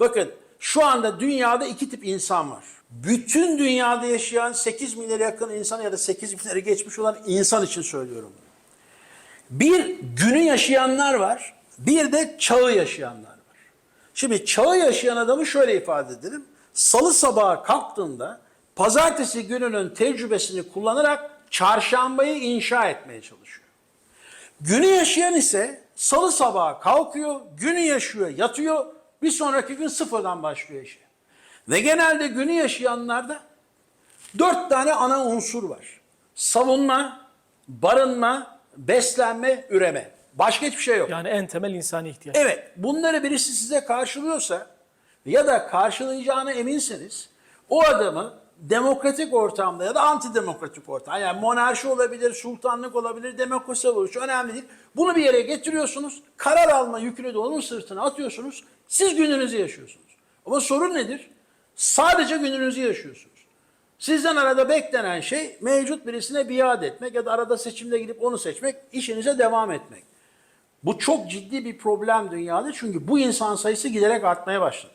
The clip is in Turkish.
Bakın şu anda dünyada iki tip insan var. Bütün dünyada yaşayan 8 milyara yakın insan ya da 8 milyarı geçmiş olan insan için söylüyorum. Bir günü yaşayanlar var, bir de çağı yaşayanlar var. Şimdi çağı yaşayan adamı şöyle ifade edelim. Salı sabahı kalktığında pazartesi gününün tecrübesini kullanarak çarşambayı inşa etmeye çalışıyor. Günü yaşayan ise salı sabahı kalkıyor, günü yaşıyor, yatıyor, bir sonraki gün sıfırdan başlıyor işe. Ve genelde günü yaşayanlarda dört tane ana unsur var. Savunma, barınma, beslenme, üreme. Başka hiçbir şey yok. Yani en temel insani ihtiyaç. Evet, bunları birisi size karşılıyorsa ya da karşılayacağına eminseniz o adamı demokratik ortamda ya da antidemokratik ortam yani monarşi olabilir, sultanlık olabilir, demokrasi olabilir önemli değil. Bunu bir yere getiriyorsunuz, karar alma yükünü de onun sırtına atıyorsunuz, siz gününüzü yaşıyorsunuz. Ama sorun nedir? Sadece gününüzü yaşıyorsunuz. Sizden arada beklenen şey mevcut birisine biat etmek ya da arada seçimde gidip onu seçmek, işinize devam etmek. Bu çok ciddi bir problem dünyada çünkü bu insan sayısı giderek artmaya başladı.